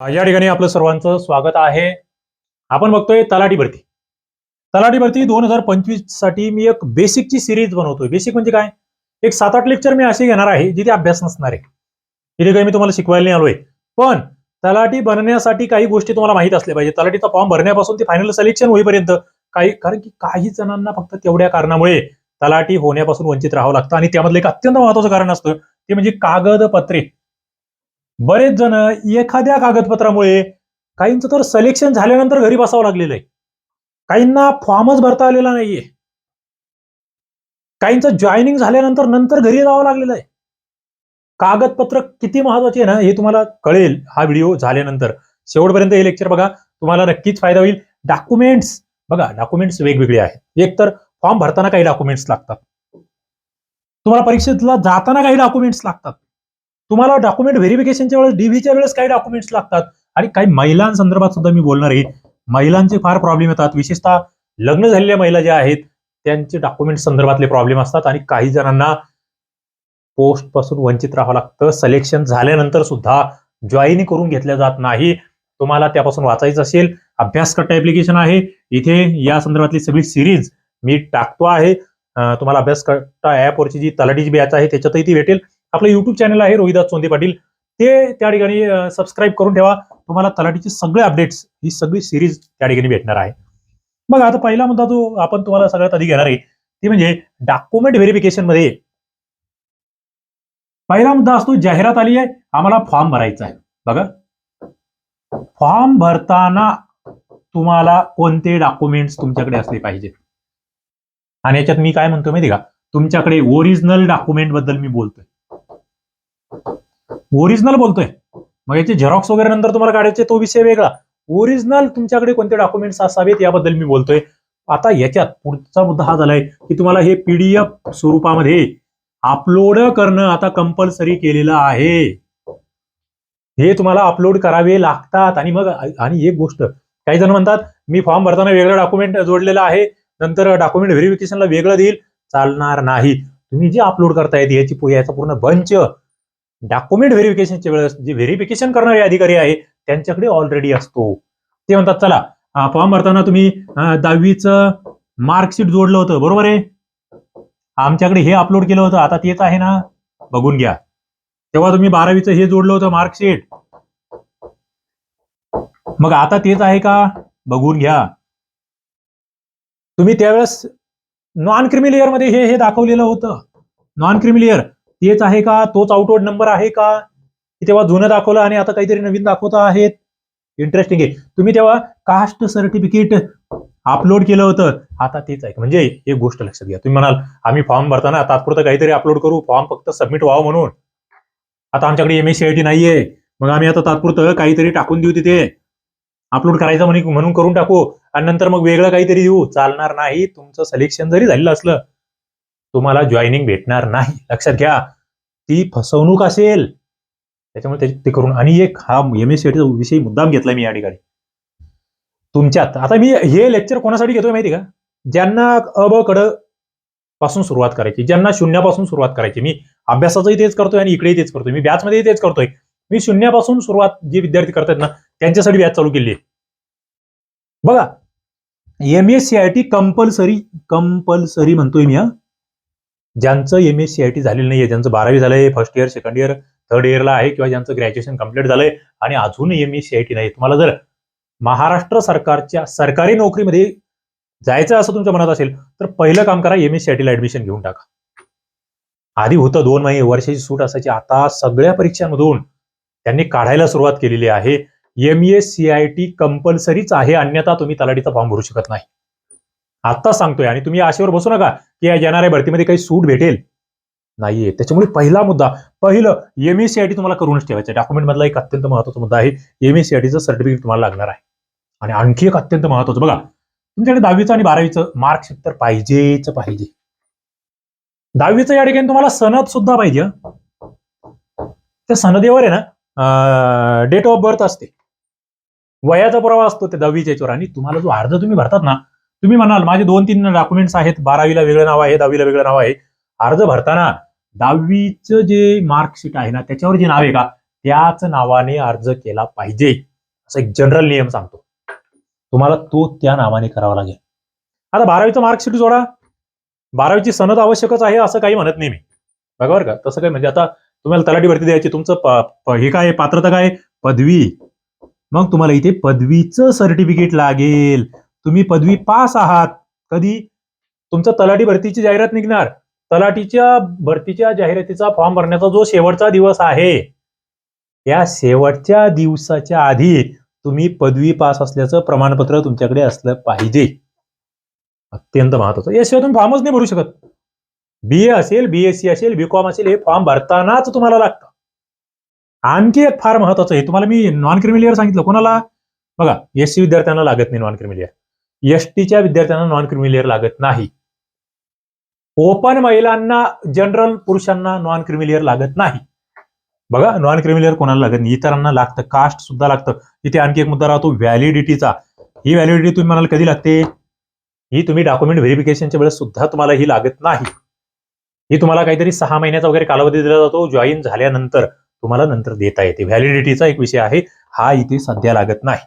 या ठिकाणी आपलं सर्वांचं स्वागत आहे. आपण बघतोय तलाठी भरती. तलाठी भरती दोन हजार पंचवीससाठी मी एक बेसिकची सिरीज बनवतोय. बेसिक म्हणजे काय? एक सात आठ लेक्चर मी असे घेणार आहे जिथे अभ्यास नसणार आहे. तिथे काही मी तुम्हाला शिकवायला नाही आलोय. पण तलाठी बनण्यासाठी काही गोष्टी तुम्हाला माहीत असल्या पाहिजे तलाठीचा फॉर्म भरण्यापासून ते फायनल सिलेक्शन होईपर्यंत काही कारण की काही जणांना फक्त तेवढ्या कारणामुळे तलाठी होण्यापासून वंचित राहावं लागतं. आणि त्यामधलं एक अत्यंत महत्वाचं कारण असतं ते म्हणजे कागदपत्रे. बरेच जण एखाद्या कागदपत्रामुळे काहींचं तर सिलेक्शन झाल्यानंतर घरी बसावं लागलेलं आहे. काहींना फॉर्मच भरता आलेला नाहीये. काहींचं जॉईनिंग झाल्यानंतर नंतर घरी जावं लागलेलं आहे. कागदपत्र किती महत्त्वाचे आहे ना हे तुम्हाला कळेल हा व्हिडिओ झाल्यानंतर. शेवटपर्यंत हे लेक्चर बघा तुम्हाला नक्कीच फायदा होईल. डॉक्युमेंट्स बघा डॉक्युमेंट्स वेगवेगळे आहेत. एक तर फॉर्म भरताना काही डॉक्युमेंट्स लागतात. तुम्हाला परीक्षेला जाताना काही डॉक्युमेंट्स लागतात. तुम्हाला डॉक्युमेंट व्हेरिफिकेशनच्या वेळेस डीव्हीच्या वेळेस काही डॉक्युमेंट्स लागतात. आणि काही महिलांसंदर्भात सुद्धा मी बोलणार आहे. महिलांचे फार प्रॉब्लेम येतात. विशेषतः लग्न झालेल्या महिला ज्या आहेत त्यांचे डॉक्युमेंट संदर्भातले प्रॉब्लेम असतात. आणि काही जणांना पोस्टपासून वंचित राहावं लागतं. सिलेक्शन झाल्यानंतर सुद्धा जॉईन करून घेतल्या जात नाही. तुम्हाला त्यापासून वाचायचं असेल. अभ्यास कट्टा ऍप्लिकेशन आहे. इथे या संदर्भातली सगळी सिरीज मी टाकतो आहे. तुम्हाला अभ्यास कट्टा ऍपवरची जी तलाठीची बॅच आहे त्याच्यातही ती भेटेल. आपलं युट्यूब चॅनल आहे रोहिदास चोंदे पाटील. ते त्या ठिकाणी सबस्क्राईब करून ठेवा. तुम्हाला तलाठीचे सगळे अपडेट्स ही सगळी सिरीज त्या ठिकाणी भेटणार आहे. मग आता पहिला मुद्दा जो आपण तुम्हाला सगळ्यात आधी घेणार आहे ती म्हणजे डॉक्युमेंट व्हेरिफिकेशनमध्ये. पहिला मुद्दा असतो जाहिरात आली आहे आम्हाला फॉर्म भरायचा आहे. बघा. फॉर्म भरताना तुम्हाला कोणते डॉक्युमेंट्स तुमच्याकडे असले पाहिजे? आणि याच्यात मी काय म्हणतो माहिती का? तुमच्याकडे ओरिजिनल डॉक्युमेंटबद्दल मी बोलतोय. ओरिजिनल बोलतोय. मग याचे झेरॉक्स वगैरे नंतर तुम्हाला काढायचे तो विषय वेगळा. ओरिजिनल तुमच्याकडे कोणते डॉक्युमेंट्स असावेत याबद्दल मी बोलतोय. आता याच्यात पुढचा मुद्दा हा झालाय की तुम्हाला हे पीडीएफ स्वरूपामध्ये अपलोड करणं आता कंपल्सरी केलेलं आहे. हे तुम्हाला अपलोड करावे लागतात. आणि मग आणि एक गोष्ट काही जण म्हणतात मी फॉर्म भरताना वेगळं डॉक्युमेंट जोडलेलं आहे. नंतर डॉक्युमेंट व्हेरिफिकेशनला वेगळं देईल. चालणार नाही. तुम्ही जे अपलोड करतायत याची पु- याचा पूर्ण बंच डॉक्युमेंट व्हेरिफिकेशनच्या वेळेस जे व्हेरिफिकेशन करणारे अधिकारी आहे त्यांच्याकडे ऑलरेडी असतो. ते म्हणतात चला फॉर्म भरताना तुम्ही दहावीचं मार्कशीट जोडलं होतं. बरोबर आहे? आमच्याकडे हे अपलोड केलं होतं. आता तेच आहे ना? बघून घ्या. तेव्हा तुम्ही बारावीचं हे जोडलं होतं मार्कशीट मग आता तेच आहे का? बघून घ्या. तुम्ही त्यावेळेस नॉन क्रिमिलियरमध्ये हे हे दाखवलेलं होतं. नॉन क्रिमिलियर तेच आहे का? तोच आउटवर्ड नंबर आहे का? तेव्हा जुनं दाखवलं आणि आता काहीतरी नवीन दाखवत आहेत. इंटरेस्टिंग आहे. तुम्ही तेव्हा कास्ट सर्टिफिकेट अपलोड केलं होतं. आता तेच आहे. म्हणजे एक गोष्ट लक्षात घ्या. तुम्ही म्हणाल आम्ही फॉर्म भरताना तात्पुरतं काहीतरी अपलोड करू. फॉर्म फक्त सबमिट व्हावं म्हणून. आता आमच्याकडे M S C I T नाहीये. मग आम्ही आता तात्पुरतं काहीतरी टाकून देऊ तिथे. अपलोड करायचं म्हणे म्हणून करून टाकू. आणि नंतर मग वेगळं काहीतरी देऊ. चालणार नाही. तुमचं सिलेक्शन जरी झालेलं असलं तुम्हाला जॉईनिंग भेटणार नाही. लक्षात घ्या. ती फसवणूक असेल. त्याच्यामुळे ते- ते करून. आणि एक हा एम एस सी विषयी मुद्दाम घेतला मी या ठिकाणी. तुमच्यात आता मी हे लेक्चर कोणासाठी घेतोय माहिती का? ज्यांना अ ब कडपासून सुरुवात करायची ज्यांना शून्यापासून सुरुवात करायची. मी अभ्यासाचंही तेच करतोय आणि इकडेही तेच करतोय. मी बॅचमध्येही तेच करतोय. मी शून्यापासून सुरुवात जे विद्यार्थी करतात ना त्यांच्यासाठी बॅच चालू केली आहे. बघा M S C I T compulsory compulsory म्हणतोय मी हा. ज्यांचं M S C I T झालेलं नाहीये ज्यांचं बारावी झालंय first year second year third इयरला आहे किंवा ज्यांचं ग्रॅज्युएशन कंप्लीट झालंय आणि अजून M S C I T नाही तुम्हाला जर महाराष्ट्र सरकारच्या सरकारी नोकरीमध्ये जायचं असं तुमच्या मनात असेल तर पहिलं काम करा एम एस सी आय टीला ऍडमिशन घेऊन टाका. आधी होतं दोन महिने वर्षाची सूट असायची. आता सगळ्या परीक्षांमधून त्यांनी काढायला सुरुवात केलेली आहे. M S C I T कंपल्सरीच आहे अन्यथा तुम्ही तलाठीचा फॉर्म भरू शकत नाही. आता सांगतोय. आणि तुम्ही आशेवर बसू नका की या येणाऱ्या भरतीमध्ये काही सूट भेटेल. नाहीये. त्याच्यामुळे पहिला मुद्दा पहिलं एम सी आय तुम्हाला करूनच ठेवायचं डॉक्युमेंट मधला एक अत्यंत महत्त्वाचा मुद्दा आहे. एम एस सी सर्टिफिकेट तुम्हाला लागणार आहे. आणि आणखी एक अत्यंत महत्वाचं बघा तुमच्याकडे दहावीचं आणि बारावीचं मार्कशीट तर पाहिजेच पाहिजे. दहावीचं या ठिकाणी तुम्हाला सनद सुद्धा पाहिजे त्या सनदेवर आहे ना डेट ऑफ बर्थ असते. वयाचा पुरावा असतो ते दहावीच्या याच्यावर. आणि तुम्हाला जो अर्ज तुम्ही भरतात ना तुम्ही म्हणाल माझे दोन तीन डॉक्युमेंट्स आहेत बारावीला वेगळं नाव आहे दहावीला वेगळं नाव आहे. अर्ज भरताना दहावीचं जे मार्कशीट आहे ना त्याच्यावर जे नाव आहे का त्याच नावाने अर्ज केला पाहिजे. असं एक जनरल नियम सांगतो. तुम्हाला तो त्या नावाने करावा लागेल. आता बारावीचं मार्कशीट जोडा. बारावीची सनद आवश्यकच आहे असं काही म्हणत नाही मी. बघा का तसं काय म्हणजे आता तुम्हाला तलाठी भरती द्यायची तुमचं हे काय पात्रता काय आहे? पदवी. मग तुम्हाला इथे पदवीचं सर्टिफिकेट लागेल. तुम्ही पदवी पास आहात. कधी? तुमचं तलाठी भरतीची जाहिरात निघणार. तलाठीच्या भरतीच्या जाहिरातीचा फॉर्म भरण्याचा जो शेवटचा दिवस आहे या शेवटच्या दिवसाच्या आधी तुम्ही पदवी पास असल्याचं प्रमाणपत्र तुमच्याकडे असलं पाहिजे. अत्यंत महत्वाचं. याशिवाय तुम्ही फॉर्मच नाही भरू शकत. बी ए असेल बीएससी असेल बीकॉम असेल हे फॉर्म भरतानाच तुम्हाला लागतं. आणखी एक फार महत्वाचं आहे तुम्हाला मी नॉन क्रिमिलियर सांगितलं. कोणाला? बघा एस सी विद्यार्थ्यांना लागत नाही नॉन क्रिमिलियर एस टीच्या विद्यार्थ्यांना नॉन क्रिमिलियर लागत नाही. ओपन महिलांना जनरल पुरुषांना नॉन क्रिमिलियर लागत नाही. बघा नॉन क्रिमिलियर कोणाला लागत नाही? इतरांना लागतं कास्ट सुद्धा लागतं. इथे आणखी एक मुद्दा राहतो व्हॅलिडिटीचा ही व्हॅलिडिटी तुम्ही म्हणाल कधी लागते? ही तुम्ही डॉक्युमेंट व्हेरिफिकेशनच्या वेळेस सुद्धा तुम्हाला ही लागत नाही. ही तुम्हाला काहीतरी सहा महिन्याचा वगैरे कालावधी दिला जातो जॉईन झाल्यानंतर तुम्हाला नंतर देता येते. व्हॅलिडिटीचा एक विषय आहे हा इथे सध्या लागत नाही.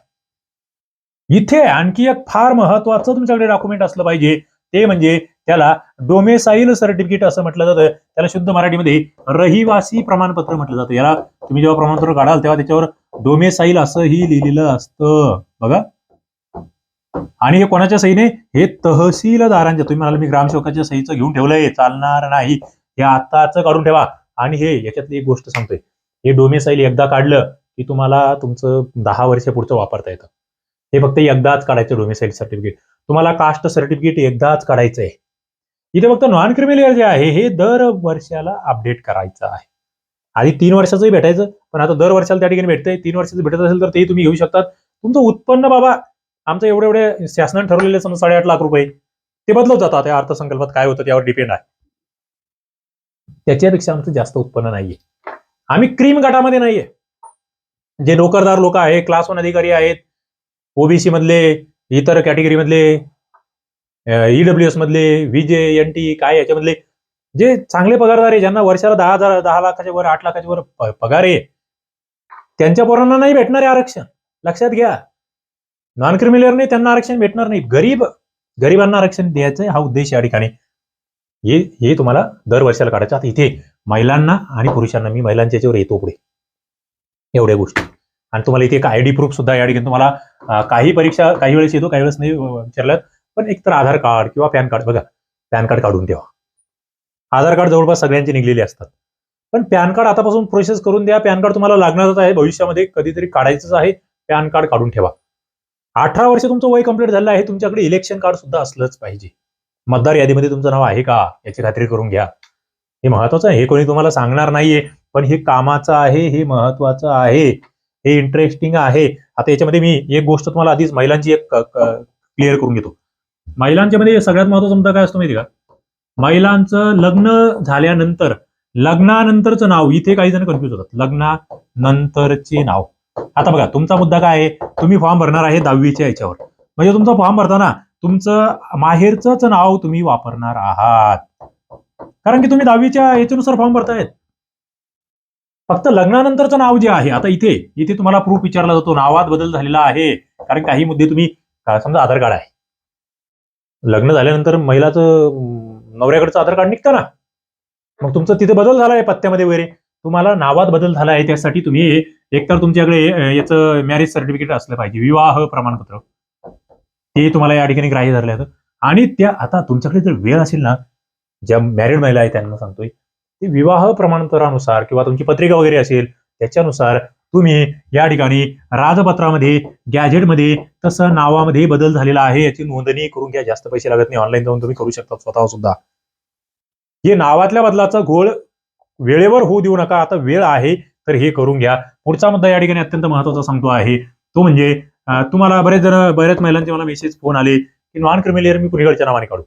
इथे आणखी एक फार महत्वाचं तुमच्याकडे डॉक्युमेंट असलं पाहिजे. ते म्हणजे त्याला डोमेसाईल सर्टिफिकेट असं म्हटलं जातं. त्याला शुद्ध मराठीमध्ये रहिवासी प्रमाणपत्र म्हटलं जातं. याला तुम्ही जेव्हा प्रमाणपत्र काढाल तेव्हा त्याच्यावर डोमेसाईल असंही लिहिलेलं असतं. बघा. आणि हे कोणाच्या सहीने? हे तहसीलदारांच्या. तुम्ही म्हणाल मी ग्रामसेवकाच्या सहीचं घेऊन ठेवलंय चालणार नाही. हे आताच काढून ठेवा. आणि हे याच्यातली एक गोष्ट सांगतोय. हे डोमेसाईल एकदा काढलं की तुम्हाला तुमचं दहा वर्ष पुढचं वापरता येतं. हे फक्त एकदाच काढायचं डोमिसाईल सर्टिफिकेट तुम्हाला कास्ट सर्टिफिकेट एकदाच काढायचं आहे इथे फक्त नॉन क्रिमिनल जे आहे हे दर वर्षाला अपडेट करायचं आहे. आधी तीन वर्षाचंही भेटायचं पण आता दर वर्षाला त्या ठिकाणी भेटतंय. तीन वर्षाचं भेटत असेल तर तेही तुम्ही घेऊ शकतात. तुमचं उत्पन्न बाबा आमचं एवढे एवढे शासनाने ठरवलेले समजा साडेआठ लाख रुपये. ते बदलत जातात या अर्थसंकल्पात काय होतं त्यावर डिपेंड आहे. त्याच्यापेक्षा आमचं जास्त उत्पन्न नाहीये. आम्ही क्रीम गटामध्ये नाहीये. जे नोकरदार लोक आहे क्लास वन अधिकारी आहेत ओबीसी मधले इतर कॅटेगरी मधले ईडब्ल्यू एस मधले विजे एन टी काय याच्यामधले जे चांगले पगारदार आहे ज्यांना वर्षाला दहा हजार दहा लाखाच्या वर आठ लाखाच्या वर पगार आहे त्यांच्या पोरांना नाही भेटणार आहे आरक्षण. लक्षात घ्या. नॉन क्रिमिनलने त्यांना आरक्षण भेटणार नाही. गरीब गरिबांना आरक्षण द्यायचं हा उद्देश या ठिकाणी. हे हे तुम्हाला दर वर्षाला काढायचं. आता इथे महिलांना आणि पुरुषांना मी महिलांच्या याच्यावर येतो पुढे. एवढ्या गोष्टी. आणि तुम्हाला इथे एक आयडी प्रूफ सुद्धा या ठिकाणी तुम्हाला काही परीक्षा काही वेळेस येतो काही वेळेस नाही अं, विचारल्यात पण एक तर आधार कार्ड किंवा पॅन कार्ड बघा पॅन कार्ड काढून ठेवा. आधार कार्ड जवळपास सगळ्यांचे निघलेले असतात. पण पॅन कार्ड आतापासून प्रोसेस करून द्या. पॅन कार्ड तुम्हाला लागणारच आहे. भविष्यामध्ये कधीतरी काढायचंच आहे. पॅन कार्ड काढून ठेवा. अठरा वर्ष तुमचं वय कंप्लीट झालं आहे. तुमच्याकडे इलेक्शन कार्ड सुद्धा असलंच पाहिजे. मतदार यादीमध्ये तुमचं नाव आहे का? याची खात्री करून घ्या. हे महत्वाचं आहे. हे कोणी तुम्हाला सांगणार नाहीये. पण हे कामाचं आहे. हे महत्वाचं आहे. हे इंटरेस्टिंग आहे. आता याच्यामध्ये मी एक गोष्ट तुम्हाला आधीच महिलांची एक क्लिअर करून घेतो. महिलांच्या मध्ये सगळ्यात महत्त्वाचा मुद्दा काय असतो माहिती का? महिलांचं लग्न झाल्यानंतर लग्नानंतरचं नाव इथे काही जण कन्फ्युज होतात. लग्नानंतरचे नाव. आता बघा तुमचा मुद्दा काय आहे? तुम्ही फॉर्म भरणार आहे दहावीच्या याच्यावर. म्हणजे तुमचा फॉर्म भरताना तुमचं माहेरचंच नाव तुम्ही वापरणार आहात. कारण की तुम्ही दहावीच्या याच्यानुसार फॉर्म भरतायत. फक्त लग्नानंतरचं नाव जे आहे आता इथे इथे तुम्हाला प्रूफ विचारला जातो नावात बदल झालेला आहे. कारण काही मुद्दे तुम्ही समजा आधार कार्ड आहे. लग्न झाल्यानंतर महिलाचं नवऱ्याकडचं आधार कार्ड निघतं ना. मग तुमचं तिथे बदल झाला आहे पत्त्यामध्ये वगैरे. तुम्हाला नावात बदल झाला आहे त्यासाठी तुम्ही एकतर तुमच्याकडे याचं मॅरेज सर्टिफिकेट असलं पाहिजे. विवाह प्रमाणपत्र. ते तुम्हाला या ठिकाणी ग्राह्य धरलं आणि त्या आता तुमच्याकडे जर वेळ असेल ना ज्या मॅरिड महिला आहेत त्यांना सांगतोय ते विवाह प्रमाणपत्रानुसार किंवा तुमची पत्रिका वगैरे असेल त्याच्यानुसार तुम्ही या ठिकाणी राजपत्रामध्ये गॅजेटमध्ये तसं नावामध्ये बदल झालेला आहे याची नोंदणी करून घ्या. जास्त पैसे लागत नाही. ऑनलाईन जाऊन तुम्ही करू शकता स्वतः सुद्धा. हे नावातल्या बदलाचा घोळ वेळेवर होऊ देऊ नका. आता वेळ आहे तर हे करून घ्या. पुढचा मुद्दा या ठिकाणी अत्यंत महत्त्वाचा सांगतो आहे. तो म्हणजे तुम्हाला बरेच जण बऱ्याच महिलांचे मला मेसेज फोन आले की नॉन क्रिमिलियर मी कुणीकडच्या नावाने काढू?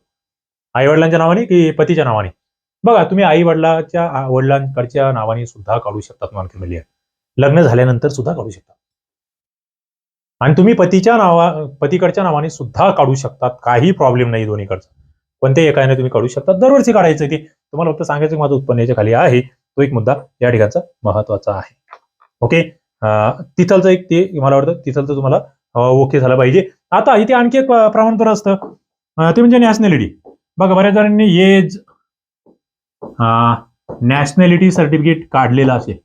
आई वडिलांच्या नावाने की पतीच्या नावाने? बघा तुम्ही आई वडिलाच्या वडिलांकडच्या नावाने सुद्धा काढू शकतात नॉन क्रिमिलियर लग्न झाल्यानंतर सुद्धा काढू शकता आणि तुम्ही पतीच्या नावा पतीकडच्या नावाने सुद्धा काढू शकतात. काही प्रॉब्लेम नाही दोन्हीकडचा. कोणत्याही एकाने तुम्ही काढू शकता दरवर्षी काढायचं ते तुम्हाला फक्त सांगायचं माझं उत्पन्न याच्या खाली आहे. तो एक मुद्दा या ठिकाणचा महत्त्वाचा आहे. ओके तिथलचं एक ते मला वाटतं तिथलचं तुम्हाला ओके झालं पाहिजे. आता इथे आणखी एक प्रमाणपत्र असतं. ते म्हणजे नॅशनॅलिटी बघा बऱ्याच जणांनी एज नॅशनॅलिटी सर्टिफिकेट काढलेलं असेल.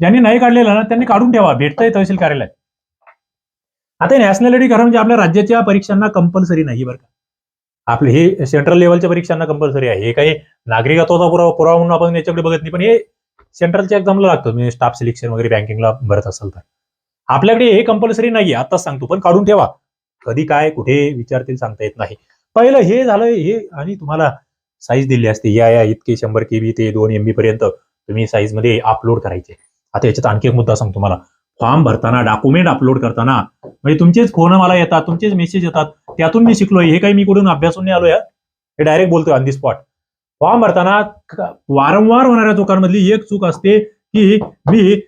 ज्यांनी नाही काढलेलं ना त्यांनी काढून ठेवा. भेटतंय तहसील कार्यालयात. आता नॅशनॅलिटी खरं म्हणजे आपल्या राज्याच्या परीक्षांना कंपल्सरी नाही बरं का. आपले हे सेंट्रल लेवलच्या परीक्षांना कंपल्सरी आहे. हे काही नागरिकत्वाचा पुरावा पुरावा म्हणून आपण याच्याकडे बघत नाही. पण हे सेंट्रलच्या एक्झामला लागतं. म्हणजे स्टाफ सिलेक्शन वगैरे बँकिंगला भरत असेल तर. आपल्याकडे हे कंपल्सरी नाही आताच सांगतो. पण काढून ठेवा. कधी काय कुठे विचारतील सांगता येत नाही. पहिलं हे झालं हे आणि तुम्हाला साईज दिली असते. या या इतके शंभर के बी ते दोन एमबी पर्यंत तुम्ही साईजमध्ये अपलोड करायचे. आता याच्यात आणखी एक मुद्दा सांगतो तुम्हाला. फॉर्म भरताना डॉक्युमेंट अपलोड करताना म्हणजे तुमचेच फोन मला येतात तुमचेच मेसेज येतात. त्यातून मी शिकलो हे काही मी कुठून अभ्यासून नाही या हे. डायरेक्ट बोलतोय ऑन दी स्पॉट फॉर्म भरताना वारंवार होणाऱ्या चुकांमधली एक चूक असते की मी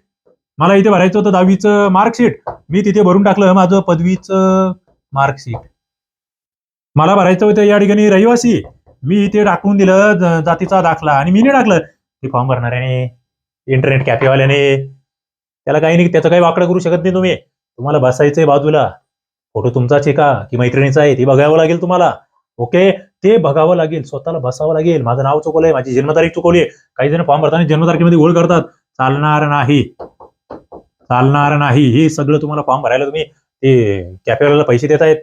मला इथे भरायचं होतं दहावीचं मार्कशीट मी तिथे भरून टाकलं माझं पदवीचं मार्कशीट मला भरायचं होतं या ठिकाणी रहिवासी. मी इथे टाकून दिलं जातीचा दाखला. आणि मी नाही टाकलं. ते फॉर्म भरणाऱ्याने इंटरनेट कॅफेवाल्याने त्याला काही नाही त्याचं काही वाकडं करू शकत नाही तुम्ही. तुम्हाला बसायचंय बाजूला. फोटो तुमचाच आहे का? की मैत्रिणीचा आहे? ते बघावं लागेल तुम्हाला. ओके? ते बघावं लागेल. स्वतःला बसावं लागेल. माझं नाव चुकवलंय माझी जन्मतारीख चुकवली काही जण फॉर्म भरताना जन्मतारखेमध्ये ओळ करतात. चालणार नाही. चालणार नाही. हे सगळं तुम्हाला फॉर्म भरायला तुम्ही ते कॅफेवाल्याला पैसे देत आहेत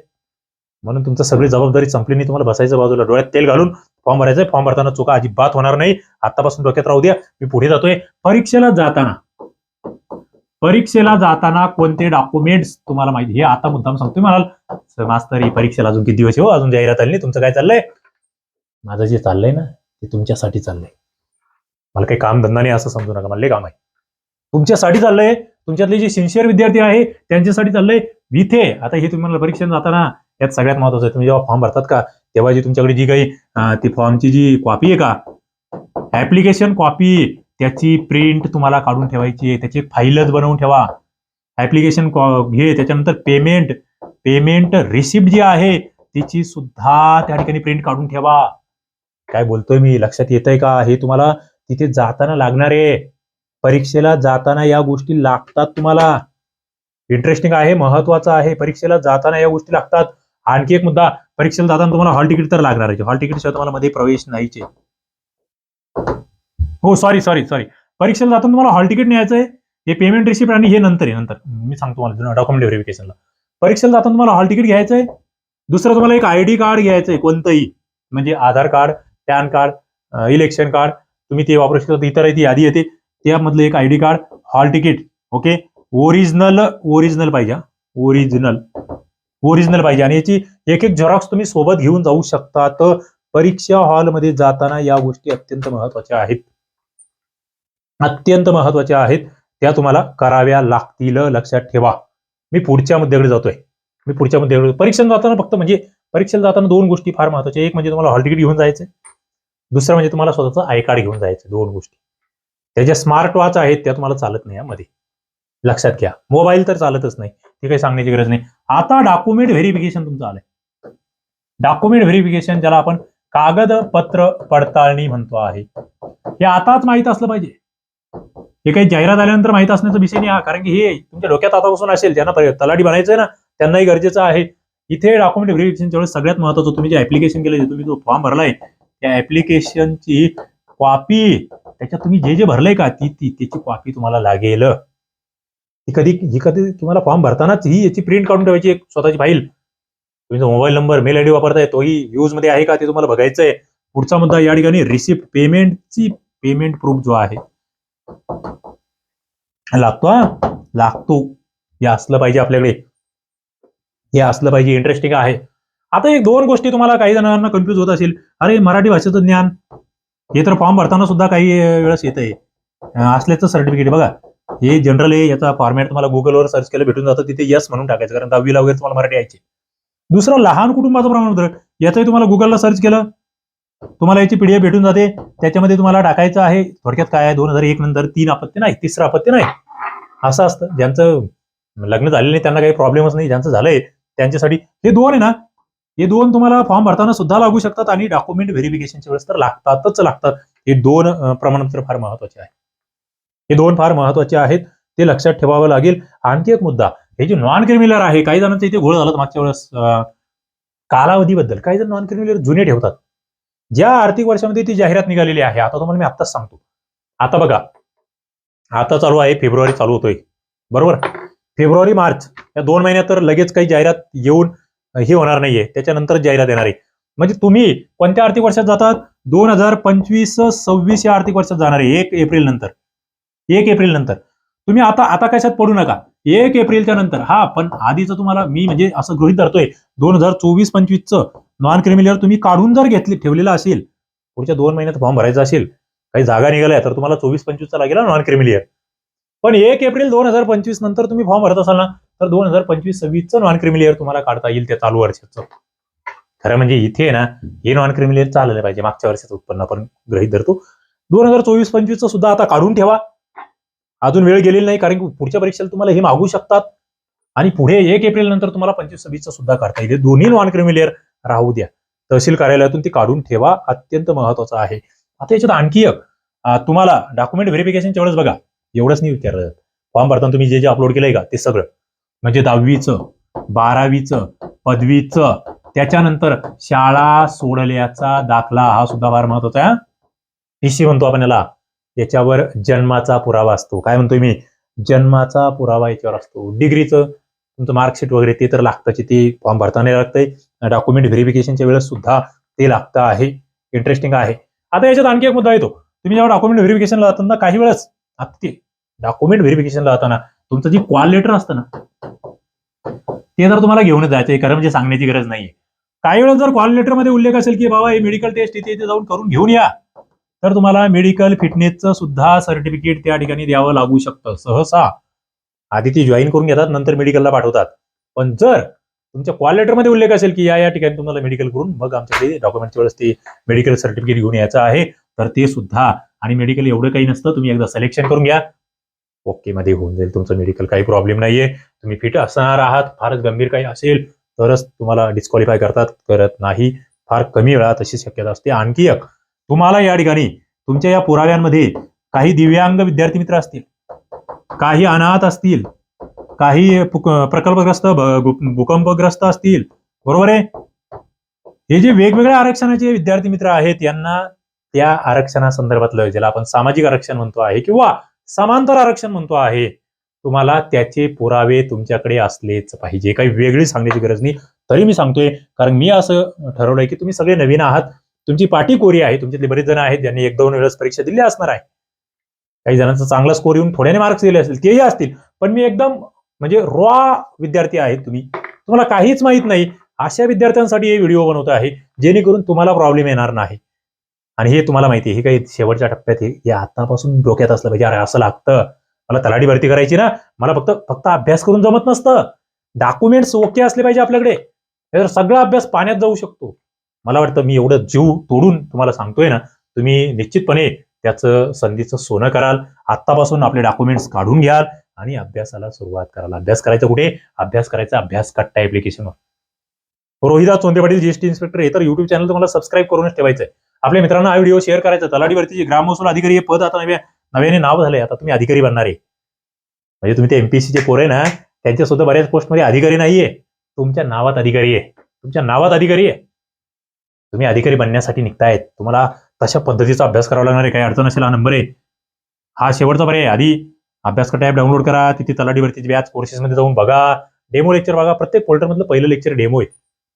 म्हणून तुमचं सगळी जबाबदारी संपली. नाही तुम्हाला बसायचं बाजूला डोळ्यात तेल घालून फॉर्म भरायचंय. फॉर्म भरताना चुका अजिबात होणार नाही. आतापासून डोक्यात राहू द्या. मी पुढे जातोय. परीक्षेला जाताना परीक्षेला जाताना कोणते डॉक्युमेंट्स तुम्हाला माहिती? हे आता मुद्दाम सांगतोय म्हणाल. मास्तर ही परीक्षेला अजून किती दिवस आहे हो? अजून जाहिरात आली नाही. तुमचं काय चाललंय? माझं जे चाललंय ना ते तुमच्यासाठी चाललंय. मला काही काम धंदा नाही असं समजू नका. मला लय काम आहे. तुमच्यासाठी चाललंय. तुमच्यातले जे सिन्सिअर विद्यार्थी आहे त्यांच्यासाठी चाललंय. इथे आता हे तुम्हाला परीक्षेला जाताना यात सगळ्यात महत्वाचं आहे तुम्ही जेव्हा फॉर्म भरतात का तेव्हा जी तुमच्याकडे जी काही ती फॉर्मची जी कॉपी आहे का ऍप्लिकेशन कॉपी त्याची प्रिंट तुम्हाला काढून ठेवायची आहे त्याची फाईलच बनवून ठेवा. ऍप्लिकेशन हे त्याच्यानंतर पेमेंट पेमेंट रिसिप्ट जी आहे तिची सुद्धा त्या ठिकाणी प्रिंट काढून ठेवा. काय बोलतोय मी? लक्षात येत आहे का? हे तुम्हाला तिथे जाताना लागणार आहे. परीक्षेला जाताना या गोष्टी लागतात तुम्हाला. इंटरेस्टिंग आहे महत्वाचं आहे. परीक्षेला जाताना या गोष्टी लागतात. आणखी एक मुद्दा परीक्षेला जाताना तुम्हाला हॉल तिकीट तर लागणार आहे. हॉल तिकीट शिवाय तुम्हाला मध्ये प्रवेश नाहीचे. हो सॉरी सॉरी सॉरी परीक्षेला जाताना तुम्हाला हॉल तिकीट न्यायचं आहे हे पेमेंट रिसिप्ट आणि हे नंतर आहे नंतर. मी सांगतो तुम्हाला डॉक्युमेंट व्हेरिफिकेशनला परीक्षेला जाताना तुम्हाला हॉल तिकीट घ्यायचं आहे दुसरं तुम्हाला एक आयडी कार्ड घ्यायचं आहे कोणतंही. म्हणजे Aadhaar card PAN card election card तुम्ही ते वापरू शकता इतर ती यादी येते. त्यामधलं एक ID card hall ticket okay original original पाहिजे ओरिजिनल ओरिजिनल पाहिजे. आणि याची एक एक झेरॉक्स तुम्ही सोबत घेऊन जाऊ शकता तर परीक्षा हॉलमध्ये जाताना या गोष्टी अत्यंत महत्त्वाच्या आहेत. अत्यंत महत्त्वाच्या आहेत. त्या तुम्हाला कराव्या लागतील. लक्षात ठेवा. मी पुढच्या मुद्द्याकडे जातोय. मी पुढच्या मुद्द्याकडे परीक्षेला जाताना फक्त म्हणजे परीक्षेला जाताना दोन गोष्टी फार महत्त्वाच्या एक म्हणजे तुम्हाला हॉल तिकीट घेऊन जायचं दुसरं म्हणजे तुम्हाला स्वतःचं आय कार्ड घेऊन जायचं दोन गोष्टी. त्या ज्या स्मार्ट वॉच आहेत त्या तुम्हाला चालत नाही यामध्ये. लक्षात घ्या. मोबाईल तर चालतच नाही. ते काही सांगण्याची गरज नाही. आता डॉक्युमेंट व्हेरिफिकेशन तुमचं आलंय. डॉक्युमेंट व्हेरिफिकेशन ज्याला आपण कागदपत्र पडताळणी म्हणतो आहे. हे आताच माहीत असलं पाहिजे. हे काही जाहिरात आल्यानंतर माहीत असण्याचा विषय नाही हा कारण की हे तुमच्या डोक्यात आतापासून असेल ज्यांना तलाठी बनायचंय ना त्यांनाही गरजेचं आहे. इथे डॉक्युमेंट व्हेरिफिकेशनच्या वेळेस सगळ्यात महत्वाचं तुम्ही जे ऍप्लिकेशन केलं तुम्ही जो फॉर्म भरलाय त्या ऍप्लिकेशनची कॉपी त्याच्यात तुम्ही जे जे भरलंय का ती ती त्याची कॉपी तुम्हाला लागेल. ही कधी ही कधी तुम्हाला फॉर्म भरतानाच ही याची प्रिंट काढून ठेवायची एक स्वतःची फाईल तुम्ही जो मोबाईल नंबर मेल आयडी वापरताय तोही यूजमध्ये आहे का ते तुम्हाला बघायचं आहे पुढचा मुद्दा या ठिकाणी रिसिप्ट पेमेंटची पेमेंट प्रूफ जो आहे. लागतो हा? लागतो. हे असलं पाहिजे आपल्याकडे. हे असलं पाहिजे इंटरेस्टिंग आहे. आता एक दोन गोष्टी तुम्हाला काही जणांना कन्फ्युज होत असेल. अरे मराठी भाषेचं ज्ञान. हे तर फॉर्म भरताना सुद्धा काही वेळेस येत आहे असल्याचं सर्टिफिकेट बघा. हे जनरल आहे याचा फॉर्मॅट तुम्हाला गुगलवर सर्च केलं भेटून जातं. तिथे यस म्हणून टाकायचं कारण दहावीला वगैरे तुम्हाला मराठी यायची. दुसरं लहान कुटुंबाचं प्रमाणपत्र याचंही तुम्हाला गुगलला सर्च केलं तुम्हाला याची पीडीएफ भेटून जाते. त्याच्यामध्ये तुम्हाला टाकायचं आहे थोडक्यात काय आहे? दोन हजार एक नंतर तीन अपत्य नाही तिसरं अपत्य नाही. असं असतं. ज्यांचं लग्न झालेलं नाही त्यांना काही प्रॉब्लेमच नाही. ज्यांचं झालंय त्यांच्यासाठी. हे दोन आहे ना हे दोन तुम्हाला फॉर्म भरताना सुद्धा लागू शकतात आणि डॉक्युमेंट व्हेरिफिकेशनच्या वेळेस तर लागतातच लागतात. हे दोन प्रमाणपत्र फार महत्त्वाचे आहे. हे दोन फार महत्त्वाचे आहेत ते लक्षात ठेवावं लागेल. आणखी एक मुद्दा हे जे नॉन क्रिमिलर आहे काही जणांचं इथे घोळ झाला मागच्या वेळेस कालावधीबद्दल. काही जण नॉन क्रिमिलर जुने ठेवतात. ज्या आर्थिक वर्षामध्ये ती जाहिरात निघालेली आहे आता तुम्हाला मी आत्ताच सांगतो. आता बघा आता चालू आहे फेब्रुवारी चालू होतोय. बरोबर? फेब्रुवारी मार्च या दोन महिन्यात तर लगेच काही जाहिरात येऊन हे होणार नाहीये. त्याच्यानंतर जाहिरात येणार आहे. म्हणजे तुम्ही कोणत्या आर्थिक वर्षात जातात? दोन हजार पंचवीस सव्वीस या आर्थिक वर्षात जाणार आहे एक एप्रिल नंतर. एक एप्रिल नंतर. तुम्ही आता आता कशात पडू नका. एक एप्रिलच्या नंतर. हा पण आधीच तुम्हाला मी म्हणजे असं गृहित धरतोय दोन हजार चोवीस पंचवीसचं नॉन क्रिमिलियर तुम्ही काढून जर घेतली ठेवलेलं असेल पुढच्या दोन महिन्यात फॉर्म भरायचा असेल काही जागा निघाल्या तर तुम्हाला चोवीस पंचवीसचा लागेल नॉन क्रिमिलियर पण एक एप्रिल दोन हजार पंचवीस नंतर तुम्ही फॉर्म भरत असाल ना तर दोन हजार पंचवीस सव्वीसचं नॉन क्रिमिलियर तुम्हाला काढता येईल त्या चालू वर्षाचं. खरं म्हणजे इथे आहे ना हे नॉन क्रिमिलियर चाललं पाहिजे मागच्या वर्षाचं उत्पन्न आपण गृहित धरतो. दोन हजार चोवीस पंचवीसचं सुद्धा आता काढून ठेवा. अजून वेळ गेलेली नाही कारण की पुढच्या परीक्षेला तुम्हाला हे मागू शकतात. आणि पुढे एक एप्रिल नंतर तुम्हाला पंचवीस सव्वीसचा सुद्धा काढता येईल. दोन्ही नॉन क्रिमिलेअर राहू द्या. तहसील कार्यालयातून ती काढून ठेवा अत्यंत महत्वाचं आहे. आता याच्यात आणखी एक तुम्हाला डॉक्युमेंट व्हेरिफिकेशनच्या वेळेस बघा. एवढंच नाही विचारलं फॉर्म भरताना तुम्ही जे जे अपलोड केलंय का ते सगळं. म्हणजे दहावीचं बारावीचं पदवीचं त्याच्यानंतर शाळा सोडल्याचा दाखला हा सुद्धा फार महत्त्वाचा आहे टीसी म्हणतो आपण याला. याच्यावर जन्माचा पुरावा असतो. काय म्हणतोय मी? जन्माचा पुरावा याच्यावर असतो. डिग्रीचं तुमचं मार्कशीट वगैरे ते तर लागतं ते फॉर्म भरताना लागतंय. डॉक्युमेंट व्हेरिफिकेशनच्या वेळेस सुद्धा ते लागतं आहे. इंटरेस्टिंग आहे. आता याच्यात आणखी एक मुद्दा येतो. तुम्ही जेव्हा डॉक्युमेंट व्हेरिफिकेशनला जाताना काही वेळेस ते डॉक्युमेंट व्हेरिफिकेशनला जाताना तुमचं जे कॉल लेटर असतं ना ते जर तुम्हाला घेऊनच जायचं कारण म्हणजे सांगण्याची गरज नाहीये. काही वेळेस जर कॉल लेटरमध्ये उल्लेख असेल की बाबा हे मेडिकल टेस्ट इथे इथे जाऊन करून घेऊन या. तर तुम्हाला मेडिकल फिटनेसचं सुद्धा सर्टिफिकेट त्या ठिकाणी द्यावं लागू शकतं. सहसा आधी ती जॉईन करून घेतात नंतर मेडिकलला पाठवतात. पण जर तुमच्या कॉल लेटरमध्ये उल्लेख असेल की या या ठिकाणी तुम्हाला मेडिकल करून मग आमच्याकडे डॉक्युमेंटच्या वेळेस ते मेडिकल सर्टिफिकेट घेऊन यायचं आहे तर ते सुद्धा आणि मेडिकल एवढं काही नसतं तुम्ही एकदा सिलेक्शन करून घ्या. ओके मध्ये होऊन जाईल तुमचं मेडिकल काही प्रॉब्लेम नाहीये. तुम्ही फिट असणार आहात फारच गंभीर काही असेल तरच तुम्हाला डिस्क्वालिफाय करतात करत नाही. फार कमी वेळा तशी शक्यता असते. आणखी एक तुम्हाला या ठिकाणी तुमच्या या पुराव्यांमध्ये काही दिव्यांग विद्यार्थी मित्र असतील काही अनाथ असतील काही प्रकल्पग्रस्त भूकंपग्रस्त असतील बरोबर आहे? हे जे वेगवेगळ्या आरक्षणाचे विद्यार्थी मित्र आहेत यांना त्या आरक्षणासंदर्भातलं ज्याला आपण सामाजिक आरक्षण म्हणतो आहे किंवा समांतर आरक्षण म्हणतो आहे तुम्हाला त्याचे पुरावे तुमच्याकडे असलेच पाहिजे. काही वेगळी सांगण्याची गरज नाही. तरी मी सांगतोय कारण मी असं ठरवलंय की तुम्ही सगळे नवीन आहात तुमची पाठी कोरी आहे तुमच्यातले बरेच जण आहेत ज्यांनी एक दोन वेळेस परीक्षा दिली असणार आहे. काही जणांचा चांगला स्कोर येऊन थोड्याने मार्क्स दिले असतील तेही असतील. पण मी एकदम म्हणजे रॉ विद्यार्थी आहेत तुम्ही. तुम्हाला काहीच माहीत नाही. अशा विद्यार्थ्यांसाठी हे व्हिडिओ बनवतो आहे जेणेकरून तुम्हाला प्रॉब्लेम येणार नाही. आणि हे तुम्हाला माहिती आहे हे काही शेवटच्या टप्प्यात हे आतापासून डोक्यात असलं पाहिजे. अरे असं लागतं. मला तलाठी भरती करायची ना. मला फक्त फक्त अभ्यास करून जमत नसतं. डॉक्युमेंट्स ओके असले पाहिजे आपल्याकडे. सगळा अभ्यास पाण्यात जाऊ शकतो. मला वाटतं मी एवढं जीव तोडून तुम्हाला सांगतोय ना तुम्ही निश्चितपणे त्याचं संधीचं सोनं कराल. आत्तापासून आपले डॉक्युमेंट्स काढून घ्याल आणि अभ्यासाला सुरुवात कराल. अभ्यास करायचा कुठे? अभ्यास करायचा अभ्यास कट्टा ऍप्लिकेशनवर रोहिदास चोंदे पाटील जीएसटी इन्स्पेक्टर हे तर युट्यूब चॅनल तुम्हाला सबस्क्राईब करूनच ठेवायचं आहे आपल्या मित्रांना हा व्हिडिओ शेअर करायचा. तलाठी भरतीचे ग्राम महसूल अधिकारी हे पद आता नव्या नव्याने नाव झालंय. आता तुम्ही अधिकारी बनणार आहे. म्हणजे तुम्ही ते एमपीसीचे आहे ना त्यांच्या सुद्धा बऱ्याच पोस्टमध्ये अधिकारी नाहीये. तुमच्या नावात अधिकारी आहे. तुमच्या नावात अधिकारी आहे. तुम्ही अधिकारी बनण्यासाठी निघतायत. तुम्हाला तशा पद्धतीचा अभ्यास करावा लागणार आहे. काही अडचण असेल हा नंबर आहे. हा शेवटचा पर्याय आहे. आधी अभ्यास करता ॲप डाउनलोड करा तिथे तलाठी व्याज बॅच कोर्सेसमध्ये जाऊन बघा. डेमो लेक्चर बघा. प्रत्येक पोर्टलमधलं मधलं पहिलं लेक्चर डेमो आहे.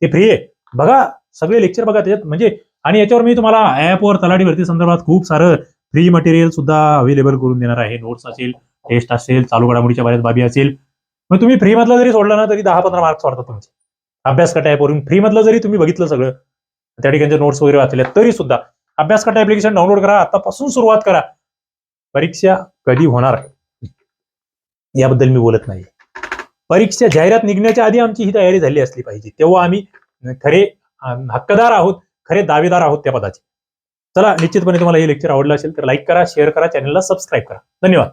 ते फ्री आहे. बघा. सगळे लेक्चर बघा. त्याच्यात म्हणजे आणि याच्यावर मी तुम्हाला ॲपवर तलाठी भरती संदर्भात खूप सारं फ्री मटेरियल सुद्धा अवेलेबल करून देणार आहे. नोट्स असेल टेस्ट असेल चालू घडामोडीच्या बऱ्याच बाबी असेल. मग तुम्ही फ्री मधलं जरी सोडलं ना तरी दहा पंधरा मार्क्स वाढतात तुमचे. अभ्यास कटा ॲपवरून फ्री मधलं जरी तुम्ही बघितलं सगळं त्या ठिकाणचे नोट्स वगैरे वाचले तरी सुद्धा अभ्यास कटा ऍप्लिकेशन डाउनलोड करा आतापासून सुरुवात करा. परीक्षा कधी होणार याबद्दल मी बोलत नाही. परीक्षा जाहिरात निघण्याच्या आधी आमची ही तयारी झाली असली पाहिजे. तेव्हा आम्ही खरे हक्कदार आहोत खरे दावेदार आहोत त्या पदाचे. चला निश्चितपणे तुम्हाला हे लेक्चर आवडलं असेल तर लाईक करा शेअर करा चॅनलला सबस्क्राईब करा. धन्यवाद.